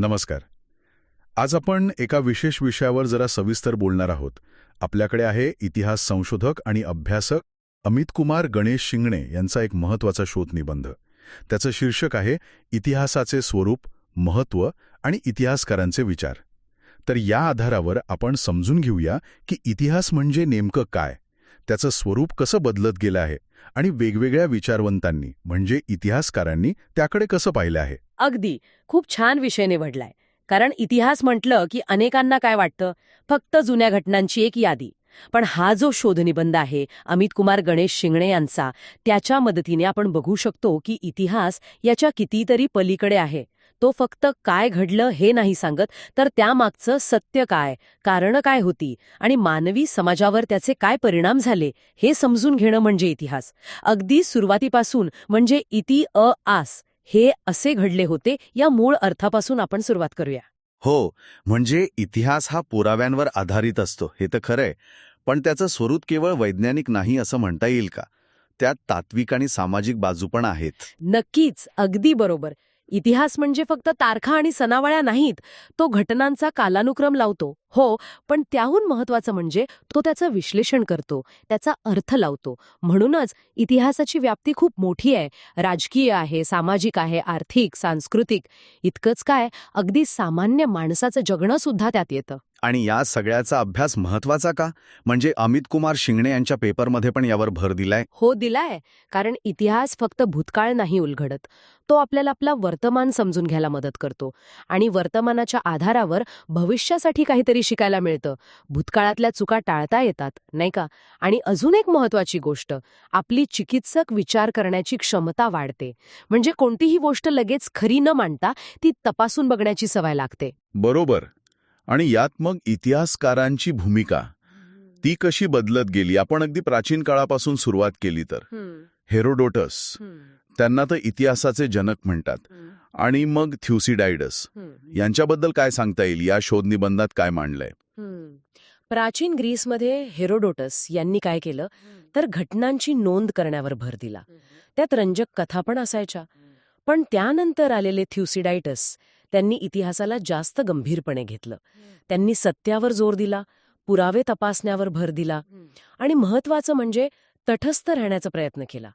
नमस्कार. आज आपण एका विशेष विषयावर जरा सविस्तर बोलणार आहोत. आपल्याकडे आहे इतिहास संशोधक आणि अभ्यासक अमित कुमार गणेश शिंगणे यांचा एक महत्त्वाचा शोध निबंध. त्याचं शीर्षक आहे इतिहासाचे स्वरूप महत्त्व आणि इतिहासकारांचे विचार. तर या आधारावर आपण समजून घेऊया की इतिहास म्हणजे नेमकं काय? त्याचं स्वरूप कसं बदलत गेलं आहे आणि वेगवेगळ्या विचारवंतांनी म्हणजे इतिहासकारांनी त्याकडे कसं पाहिलं आहे? अगदी. खूप छान विषय निवडलाय. कारण इतिहास म्हटलं की अनेकांना काय वाटतं? फक्त जुन्या घटनांची एक यादी. पण हा जो शोधनिबंध आहे अमित कुमार गणेश शिंगणे यांचा त्याच्या मदतीने आपण बघू शकतो की इतिहास याच्या कितीतरी पलीकडे आहे. तो फक्त काय घडलं हे नाही सांगत तर त्यामागचं सत्य काय कारणं काय होती आणि मानवी समाजावर त्याचे काय परिणाम झाले हे समजून घेणं म्हणजे इतिहास. अगदी सुरुवातीपासून म्हणजे इति अ आस हे असे घडले होते या मूळ अर्थापासून आपण सुरुवात करूया. हो म्हणजे इतिहास हा पुराव्यांवर आधारित असतो हे तर खरंय पण त्याचं स्वरूप केवळ वैज्ञानिक नाही असं म्हणता येईल का? त्यात तात्विक आणि सामाजिक बाजू पण आहेत. नक्कीच अगदी बरोबर. इतिहास म्हणजे फक्त तारखा आणि सणावळ्या नाहीत तो घटनांचा कालानुक्रम लावतो. हो पण त्याहून महत्वाचं म्हणजे तो त्याचं विश्लेषण करतो त्याचा अर्थ लावतो. म्हणूनच इतिहासाची व्याप्ती खूप मोठी आहे. राजकीय आहे सामाजिक आहे आर्थिक सांस्कृतिक. इतकंच काय अगदी सामान्य माणसाचं जगणं सुद्धा त्यात येतं. आणि या सगळ्याचा अभ्यास महत्त्वाचा का? म्हणजे अमित कुमार शिंगणे यांच्या पेपरमध्ये पण यावर भर दिलाय? हो दिलाय. कारण इतिहास फक्त भूतकाळ नाही उलगडत. तो आपल्याला आपला वर्तमान समजून घ्यायला मदत करतो. आणि वर्तमानाच्या आधारावर भविष्यासाठी काहीतरी शिकायला मिळतं. भूतकाळातल्या चुका टाळता येतात नाही का? आणि अजून एक महत्वाची गोष्ट आपली चिकित्सक विचार करण्याची क्षमता वाढते. म्हणजे कोणतीही गोष्ट लगेच खरी न मांडता ती तपासून बघण्याची सवय लागते. बरोबर. आणि यात मग इतिहासकारांची भूमिका. ती कशी बदलत गेली? आपण अगदी प्राचीन काळापासून सुरुवात केली तर. हेरोडोटस. त्यांना तर इतिहासाचे जनक म्हणतात. आणि मग थ्युसिडायडस. यांच्याबद्दल काय सांगता येईल? या शोधनिबंधात काय मांडलंय? प्राचीन ग्रीसमध्ये हेरोडोटस यांनी काय केलं? तर घटनांची नोंद करण्यावर भर दिला. त्यात रंजक कथा पण असायच्या. पण त्यानंतर आलेले थ्युसिडायटस त्यांनी इतिहासाला जास्त गंभीरपणे घेतलं. त्यांनी सत्यावर जोर दिला पुरावे तपासण्यावर भर दिला आणि महत्वाचं म्हणजे तटस्थ राहण्याचा प्रयत्न केला.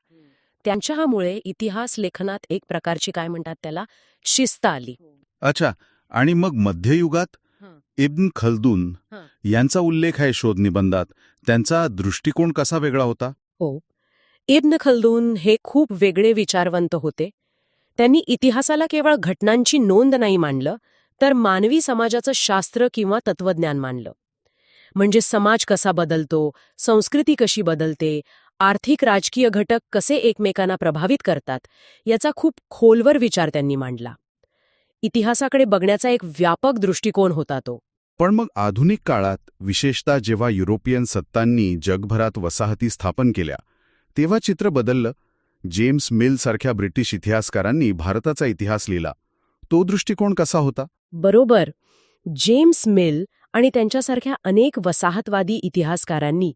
त्यांच्यामुळे इतिहास लेखनात एक प्रकारची काय म्हणतात त्याला? शिस्त आली. अच्छा आणि मग मध्ययुगात हं. इब्न खल्दून हं. यांचा उल्लेख आहे शोधनिबंधात त्यांचा दृष्टिकोन कसा वेगळा होता? हो. इब्न खल्दून हे खूप वेगळे विचारवंत होते. त्यांनी इतिहासाला केवळ घटनांची नोंद नाही मांडलं तर मानवी समाजाचं शास्त्र किंवा तत्वज्ञान मानलं. म्हणजे समाज कसा बदलतो संस्कृती कशी बदलते आर्थिक राजकीय घटक कसे एकमेकांना प्रभावित करतात याचा खूप खोलवर विचार त्यांनी मांडला. इतिहासाकडे बघण्याचा एक व्यापक दृष्टिकोन होता तो. पण मग आधुनिक काळात विशेषतः जेव्हा युरोपियन सत्तांनी जगभरात वसाहती स्थापन केल्या तेव्हा चित्र बदललं? जेम्स मिल सारख्या ब्रिटिश इतिहासकारांनी भारताचा इतिहास लिहिला. तो दृष्टिकोन कसा होता? बरोबर. जेम्स मिल आणि त्यांच्यासारख्या अनेक वसाहतवादी इतिहासकारांनी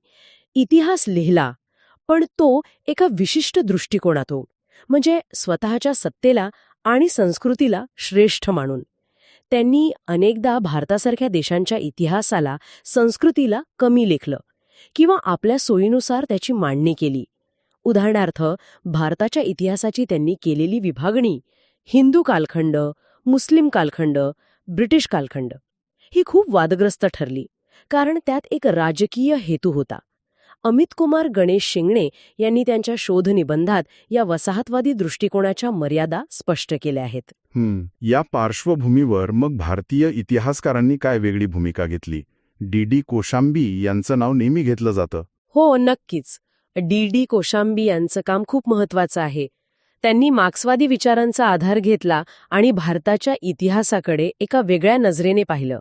इतिहास लिहिला पण तो एका विशिष्ट दृष्टिकोनातून म्हणजे स्वतःच्या सत्तेला आणि संस्कृतीला श्रेष्ठ मानून. त्यांनी अनेकदा भारतासारख्या देशांच्या इतिहासाला संस्कृतीला कमी लेखलं किंवा आपल्या सोयीनुसार त्याची मांडणी केली. उदाहरणार्थ भारताच्या इतिहासाची त्यांनी केलेली विभागणी हिंदू कालखंड मुस्लिम कालखंड ब्रिटिश कालखंड ही खूप वादग्रस्त ठरली कारण त्यात एक राजकीय हेतू होता. अमित कुमार गणेश शिंगणे यांनी त्यांच्या शोधनिबंधात या वसाहतवादी दृष्टिकोनाच्या मर्यादा स्पष्ट केल्या आहेत. या पार्श्वभूमीवर मग भारतीय इतिहासकारांनी काय वेगळी भूमिका घेतली? डी डी कोशांबी यांचं नाव नेहमी घेतलं जातं. हो नक्कीच. डी डी कोशांबी यांचं काम खूप महत्वाचं आहे. त्यांनी मार्क्सवादी विचारांचा आधार घेतला आणि भारताच्या इतिहासाकडे एका वेगळ्या नजरेने पाहिलं.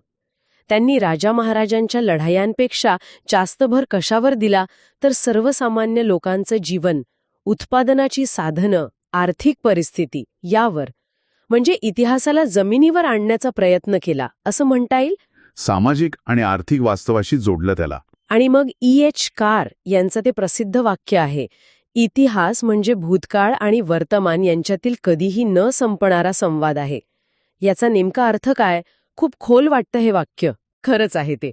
त्यांनी राजा महाराजांच्या लढायांपेक्षा जास्त भर कशावर दिला तर सर्वसामान्य लोकांचं जीवन उत्पादनाची साधनं आर्थिक परिस्थिती यावर म्हणजे इतिहासाला जमिनीवर आणण्याचा प्रयत्न केला असं म्हणता येईल? सामाजिक आणि आर्थिक वास्तवाशी जोडलं त्याला. आणि मग ई एच कार यांचं ते प्रसिद्ध वाक्य आहे. इतिहास म्हणजे भूतकाळ आणि वर्तमान यांच्यातील कधीही न संपणारा संवाद आहे. याचा नेमका अर्थ काय? खूप खोल वाटतं हे वाक्य. खरंच आहे ते.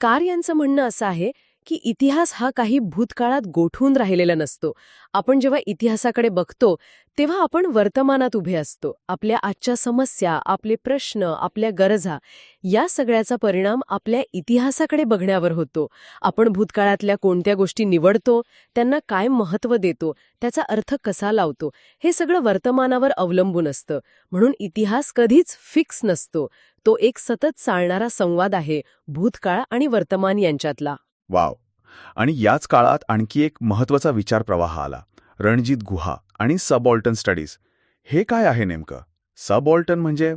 कार यांचं म्हणणं असं आहे की इतिहास हा काही भूतकाळात गोठून राहिलेला नसतो. आपण जेव्हा इतिहासाकडे बघतो तेव्हा आपण वर्तमानात उभे असतो. आपल्या आजच्या समस्या आपले प्रश्न आपल्या गरजा या सगळ्याचा परिणाम आपल्या इतिहासाकडे बघण्यावर होतो. आपण भूतकाळातल्या कोणत्या गोष्टी निवडतो त्यांना काय महत्त्व देतो त्याचा अर्थ कसा लावतो हे सगळं वर्तमानावर अवलंबून असतं. म्हणून इतिहास कधीच फिक्स नसतो. तो एक सतत चालणारा संवाद आहे भूतकाळ आणि वर्तमान यांच्यातला. वाव. आणि याच काळात आणखी एक महत्त्वाचा विचार प्रवाह आला. रणजित गुहा आणि सबऑल्टन स्टडीज. हे काय आहे नेमकं? सबऑल्टन म्हणजे?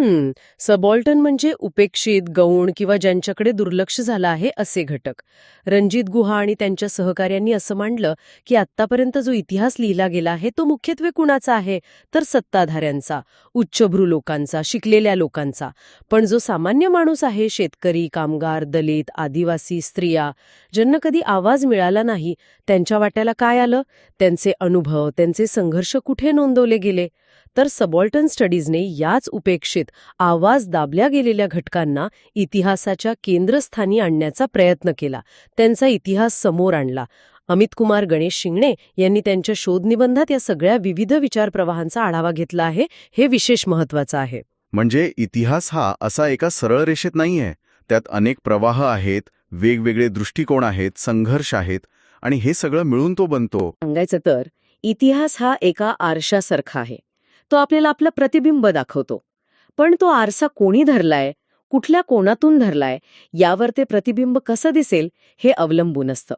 हम्म सबॉल्टन म्हणजे उपेक्षित गौण किंवा ज्यांच्याकडे दुर्लक्ष झालं आहे असे घटक. रणजित गुहा आणि त्यांच्या सहकार्यांनी असं मांडलं की आत्तापर्यंत जो इतिहास लिहिला गेला आहे तो मुख्यत्वे कुणाचा आहे? तर सत्ताधाऱ्यांचा उच्चभ्रू लोकांचा शिकलेल्या लोकांचा. पण जो सामान्य माणूस आहे शेतकरी कामगार दलित आदिवासी स्त्रिया ज्यांना कधी आवाज मिळाला नाही त्यांच्या वाट्याला काय आलं? त्यांचे अनुभव त्यांचे संघर्ष कुठे नोंदवले गेले? तर सबॉल्टन स्टडीजने याच उपेक्षित आवाज दाबल्या गेलेल्या घटकांना इतिहासाच्या केंद्रस्थानी आणण्याचा प्रयत्न केला. त्यांचा इतिहास समोर आणला. अमित कुमार गणेश शिंगणे यांनी त्यांच्या शोधनिबंधात या सगळ्या विविध विचारप्रवाहांचा आढावा घेतला आहे. हे विशेष महत्वाचं आहे. म्हणजे इतिहास हा असा एका सरळ रेषेत नाहीये. त्यात अनेक प्रवाह आहेत वेगवेगळे दृष्टिकोन आहेत संघर्ष आहेत आणि हे सगळं मिळून तो बनतो. सांगायचं तर इतिहास हा एका आरशासारखा आहे. तो आपल्याला आपलं प्रतिबिंब दाखवतो. पण तो आरसा कोणी धरलाय? कुठल्या कोणातून धरलाय? यावर ते प्रतिबिंब कसं दिसेल हे अवलंबून असतं.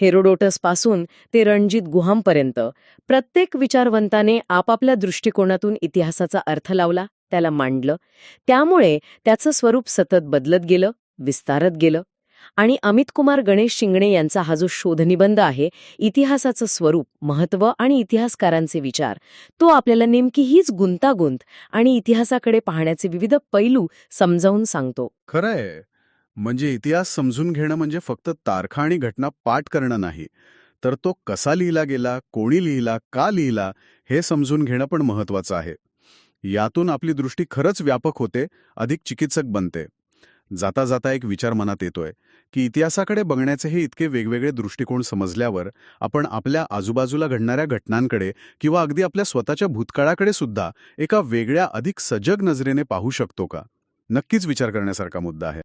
हेरोडोटसपासून ते रणजित गुहांपर्यंत प्रत्येक विचारवंताने आपापल्या दृष्टिकोनातून इतिहासाचा अर्थ लावला त्याला मांडलं. त्यामुळे त्याचं स्वरूप सतत बदलत गेलं विस्तारत गेलं. आणि अमित कुमार गणेश शिंगणे यांचा हा जो शोधनिबंध आहे इतिहासाचं स्वरूप महत्त्व आणि इतिहासकारांचे विचार तो आपल्याला नेमकी हीच गुंतागुंत आणि इतिहासाकडे पाहण्याचे विविध पैलू समजावून सांगतो. खरंय. म्हणजे इतिहास समजून घेणं म्हणजे फक्त तारखा आणि घटना पाठ करणं नाही. तर तो कसा लिहिला गेला कोणी लिहिला का लिहिला हे समजून घेणं पण महत्वाचं आहे. यातून आपली दृष्टी खरंच व्यापक होते अधिक चिकित्सक बनते. जाता जाता एक विचार मनात येतोय की इतिहासाकडे बघण्याचे हे इतके वेगवेगळे दृष्टिकोन समजल्यावर आपण आपल्या आजूबाजूला घडणाऱ्या घटनांकडे किंवा अगदी आपल्या स्वतःच्या भूतकाळाकडे सुद्धा एका वेगळ्या अधिक सजग नजरेने पाहू शकतो का? नक्कीच विचार करण्यासारखा मुद्दा आहे.